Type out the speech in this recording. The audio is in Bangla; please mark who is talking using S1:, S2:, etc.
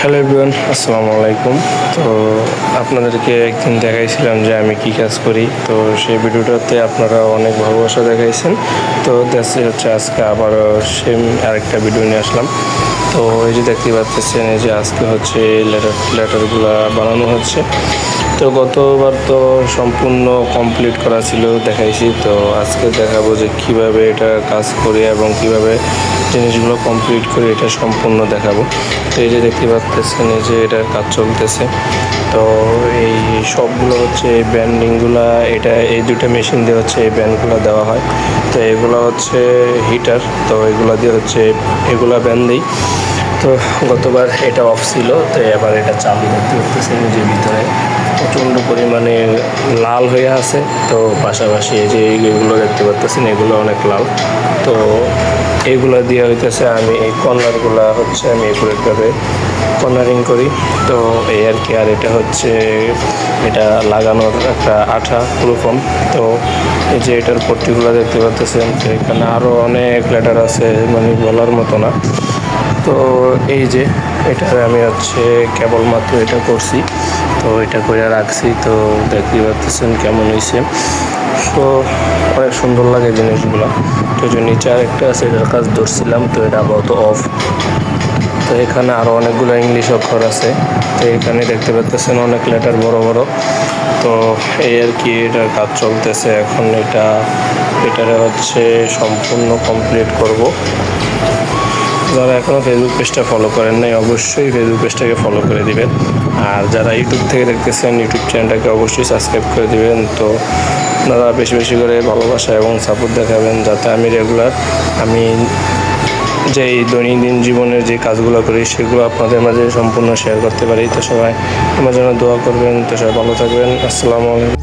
S1: হ্যালো এভরিওয়ান আসসালামু আলাইকুম। তো আপনাদেরকে একদিন দেখাইছিলাম যে আমি কি কাজ করি। তো সেই ভিডিওটাতে আপনারা অনেক ভালোবাসা দেখাইছেন। তো দেশে হচ্ছে আজকে আবারও সেম আরেকটা ভিডিও নিয়ে আসলাম। তো এই যে দেখতে পাচ্ছেন, এই যে আজকে হচ্ছে লেটার লেটারগুলো বানানো হচ্ছে। তো গতবার তো সম্পূর্ণ কমপ্লিট করা ছিল, দেখাইছি। তো আজকে দেখাবো যে কীভাবে এটা কাজ করি এবং কীভাবে জিনিসগুলো কমপ্লিট করে এটা সম্পূর্ণ দেখাবো। তো এই যে দেখতে পাচ্ছেন এই যে এটার কাজ চলতেছে। তো এই সবগুলো হচ্ছে এই ব্যান্ডিংগুলো এটা এই দুটো মেশিন দিয়ে হচ্ছে এই ব্যান্ডগুলো দেওয়া হয়। তো এগুলো হচ্ছে হিটার, তো এগুলো দিয়ে হচ্ছে এগুলা ব্যান্ড দিই। তো গতবার এটা অফ ছিল, তো এবার এটা চালু দেখতে পাচ্ছেন যে ভিতরে। প্রচণ্ড পরিমাণে লাল হয়ে আছে, তো পাশাপাশি এই যে এইগুলো দেখতে পাচ্ছেন এগুলো অনেক লাল। তো এইগুলো দিয়ে হইতেছে, আমি এই কর্নারগুলো হচ্ছে আমি এগুলো একুরেটভাবে কর্নারিং করি। তো এই আর কি, আর এটা হচ্ছে, এটা লাগানোর একটা আঠা প্রুফম তো এই যে এটার পট্টিগুলো দেখতে পাচ্ছেন তো এখানে আরও অনেক লেটার আছে মানে বলার মতো না। তো এই যে এটা আমি হচ্ছে কেবলমাত্র এটা করছি, তো এটা করে রাখছি, তো দেখতে পাচ্ছেন কেমন হয়েছে তো অনেক সুন্দর লাগে জিনিসগুলো। তো যে নিচে আরেকটা আছে, এটার কাজ ধরছিলাম, তো এটা আপাতত অফ তো এখানে আরও অনেকগুলো ইংলিশ অক্ষর আছে। তো এখানে দেখতে পাচ্ছেন অনেক লেটার বড় বড়। তো এই আর কি এটার কাজ চলতেছে। এখন এটা, এটারে হচ্ছে সম্পূর্ণ কমপ্লিট করব। যারা এখনও ফেসবুক পেজটা ফলো করেন নাই, অবশ্যই ফেসবুক পেজটাকে ফলো করে দিবেন। আর যারা ইউটিউব থেকে দেখতেছেন ইউটিউব চ্যানেলটাকে অবশ্যই সাবস্ক্রাইব করে দিবেন। তো আপনারা বেশি বেশি করে ভালোবাসা এবং সাপোর্ট দেখাবেন, যাতে আমি রেগুলার আমি যে দৈনন্দিন জীবনের যে কাজগুলো করি, সেগুলো আপনাদের মাঝে সম্পূর্ণ শেয়ার করতে পারি। তো সবাই আমার জন্য দোয়া করবেন। তো সবাই ভালো থাকবেন। আসসালামু আলাইকুম।